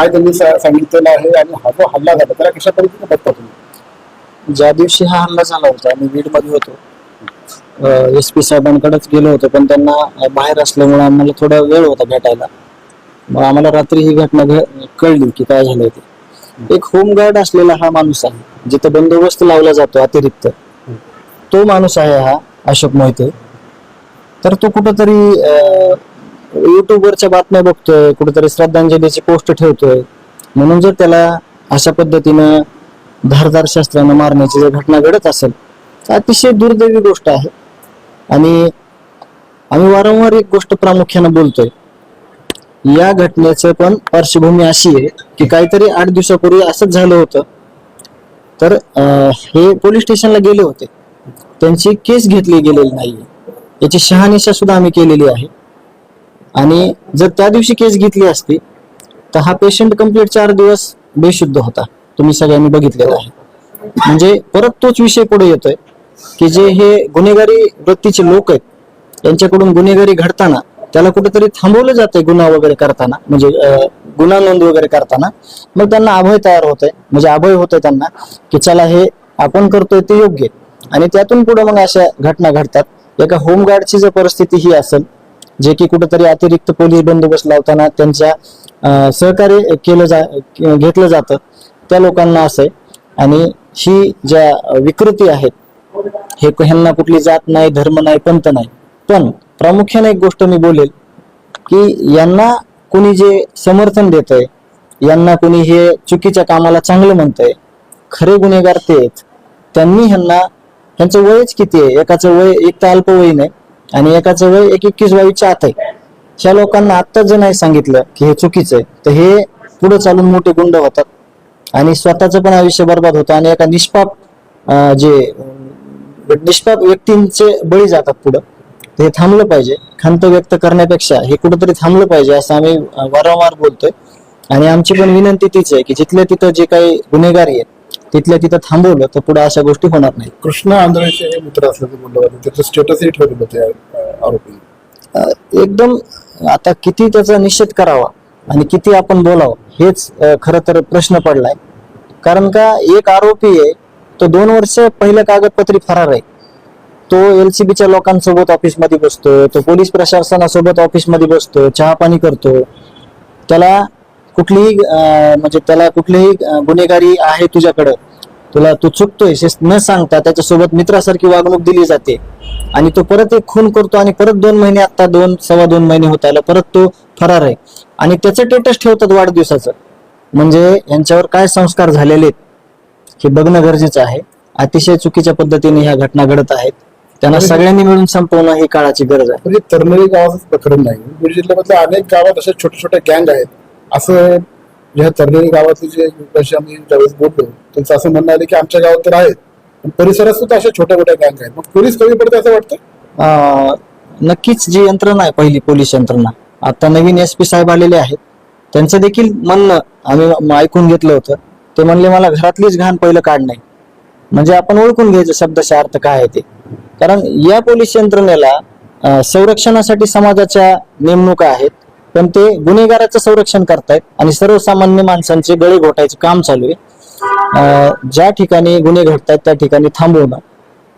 काय त्यांनी सांगितलेलं आहे आणि हा जो हल्ला झाला त्याला कशा पद्धतीने बघता तुम्ही? ज्या दिवशी हा हल्ला झाला होता आम्ही बीडमध्ये होतो. एस पी साहेबांकडेच गेलो होतो पण त्यांना बाहेर असल्यामुळे आम्हाला थोडा वेळ होता भेटायला. मग आम्हाला रात्री ही घटना घ- कळली की काय झालं ते. एक होमगार्ड असलेला हा माणूस आहे जिथं बंदोबस्त लावला जातो अतिरिक्त. तो माणूस आहे हा अशोक मोहिते. तर तो कुठंतरी युट्यूबवरच्या बातम्या बघतोय कुठेतरी श्रद्धांजलीची पोस्ट ठेवतोय. म्हणून जर त्याला अशा पद्धतीनं धारदार शस्त्रानं मारण्याची जर घटना घडत असेल तर अतिशय दुर्दैवी गोष्ट आहे. आणि आम्ही वारंवार एक गोष्ट प्रामुख्यानं बोलतोय. या घटनेचं पण पार्श्वभूमी अशी आहे की काहीतरी आठ दिवसापूर्वी असंच झालं होतं. तर हे पोलीस स्टेशनला गेले होते. त्यांची केस घेतली गेलेली नाहीये. याची शहानिशा सुद्धा आम्ही केलेली आहे. आणि जर त्या दिवशी केस घेतली असती तर हा पेशंट कंप्लीट चार दिवस बेशुद्ध होता. तुम्ही सगळ्यांनी बघितलेला आहे. म्हणजे परत तोच विषय पुढे येतोय की जे हे गुन्हेगारी वृत्तीचे लोक आहेत यांच्याकडून गुन्हेगारी घडताना त्याला कुठेतरी थांबवलं जातंय गुन्हा वगैरे करताना म्हणजे गुन्हा नोंद वगैरे करताना मग त्यांना अभय तयार होतंय. म्हणजे अभय होतंय त्यांना की चला हे आपण करतोय ते योग्य आहे. आणि त्यातून पुढे मग अशा घटना घडतात. एका होमगार्डची जर परिस्थिती ही असेल जे की कुठेतरी अतिरिक्त पोलीस बंदोबस्त लावताना त्यांच्या सहकार्य केलं जा घेतलं जातं. त्या लोकांना असं आहे. आणि ही ज्या विकृती आहेत हे ह्यांना कुठली जात नाही धर्म नाही पंत नाही. पण प्रामुख्याने एक गोष्ट मी बोलेल की यांना कोणी जे समर्थन देत आहे यांना कोणी हे चुकीच्या कामाला चांगलं म्हणतंय खरे गुन्हेगार ते आहेत. त्यांनी ह्यांना ह्यांचं वयच किती आहे? एकाचं वय एक तर अल्पवयीन आहे. आणि एकाचं वय एक एकवीस बावीसच्या आत आहे ह्या लोकांना आत्ताच जर नाही सांगितलं की हे चुकीचं आहे तर हे पुढे चालून मोठे गुंड होतात. आणि स्वतःचं पण आयुष्य बर्बाद होतं आणि एका निष्पाप जे निष्पाप व्यक्तींचे बळी जातात पुढं. हे थांबलं पाहिजे. खंत व्यक्त करण्यापेक्षा हे कुठंतरी थांबलं पाहिजे असं आम्ही वारंवार बोलतोय. आणि आमची पण विनंती तीच आहे की जिथल्या तिथं जे काही गुन्हेगारी आहेत तिथल्या तिथं थांबवलं तर पुढे अशा गोष्टी होणार नाही कृष्ण आंधळेचे हे मित्र असल्याचं बोललं जातं. त्याचं स्टेटसही ठेवलेलं होते आरोपी एकदम आता किती त्याचा निषेध करावा आणि किती आपण बोलावं हेच खरं तर प्रश्न पडलाय. कारण का एक आरोपी आहे तो दोन वर्ष पहिल्या कागदपत्री फरार आहे. तो एलसीबीच्या लोकांसोबत ऑफिसमध्ये बसतो तो पोलीस प्रशासनासोबत ऑफिसमध्ये बसतो चहा पाणी करतो त्याला कुठलीही म्हणजे त्याला कुठलीही गुन्हेगारी आहे तुझ्याकडं. तुला तू चुकतोय हे न सांगता त्याच्यासोबत मित्रासारखी वागणूक दिली जाते. आणि तो परत एक खून करतो आणि परत दोन महिने आता दोन सव्वा दोन महिने होत आला परत तो फरार आहे. आणि त्याचं टेटस ठेवतात वाढदिवसाचं. म्हणजे यांच्यावर काय संस्कार झालेले आहेत हे बघणं गरजेचं आहे. अतिशय चुकीच्या पद्धतीने ह्या घटना घडत आहेत. त्यांना सगळ्यांनी मिळून संपवणं ही काळाची गरज आहे. म्हणजे तरणरी गावाचंच प्रकरण नाही. बीड जिल्ह्यामधल्या अनेक गावात असे छोटे छोटे गँग आहेत. असं ह्या तरणरी गावातले जे लोकांशी आम्ही ज्यावेळेस बोललो त्यांचं असं म्हणणं आलं की आमच्या गावात तर आहेत पण परिसरात सुद्धा अशा छोट्या मोठ्या गँग आहेत. मग पोलीस कमी पडते असं वाटतं अं, नक्कीच जी यंत्रणा आहे पहिली पोलीस यंत्रणा. आता नवीन एस पी साहेब आलेले आहेत. त्यांचं देखील म्हणणं आम्ही म- ऐकून घेतलं होतं. ते म्हणले मला घरातलीच घाण पहिलं काढ नाही. म्हणजे आपण ओळखून घ्यायचं शब्दाचा अर्थ काय आहे ते. कारण या पोलीस यंत्रणेला अं, संरक्षणासाठी समाजाच्या नेमणुका आहेत. पण ते गुन्हेगाराचं संरक्षण करतायत आणि सर्वसामान्य माणसांचे गळे घोटायचे काम चालू आहे. ज्या ठिकाणी गुन्हे घडतायत त्या ठिकाणी थांबवणं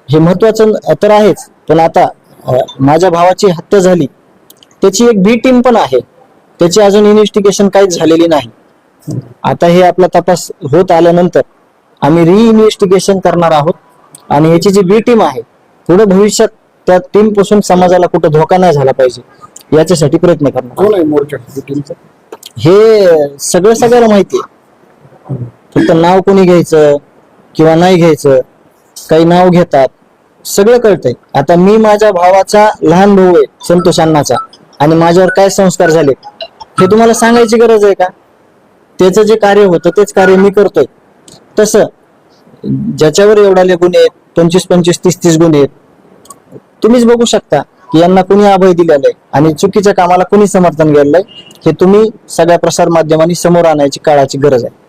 हे महत्वाचं तर आहेच. पण आता माझ्या भावाची हत्या झाली. त्याची एक बी टीम पण आहे. त्याची अजून इन्व्हेस्टिगेशन काहीच झालेली नाही. आता हे आपला तपास होत आल्यानंतर आम्ही री इन्व्हेस्टिगेशन करणार आहोत आणि याची जी बी टीम आहे पुढे भविष्यात त्या टीमपासून समाजाला कुठं धोका नाही झाला पाहिजे. याच्यासाठी प्रयत्न करणार. आहोत. कोण आहे मोर्चा? टीमचं हे सगळं सगळ्याला माहिती आहे. फक्त नाव कोणी घ्यायचं किंवा नाही घ्यायचं काही नाव घेतात सगळं कळतंय. आता मी माझ्या भावाचा लहान भाऊ आहे संतोष अण्णाचा आणि माझ्यावर काय संस्कार झाले हे तुम्हाला सांगायची गरज आहे का? त्याचं जे कार्य होतं तेच कार्य मी करतोय. तसं ज्याच्यावर एवढाले गुन्हे आहेत पंचवीस पंचवीस तीस तीस गुन्हे आहेत तुम्हीच बघू शकता. की यांना कुणी अभय दिलेलं आहे? आणि चुकीच्या कामाला कुणी समर्थन केलेलं आहे? हे तुम्ही सगळ्या प्रसार माध्यमांनी समोर आणायची काळाची गरज आहे.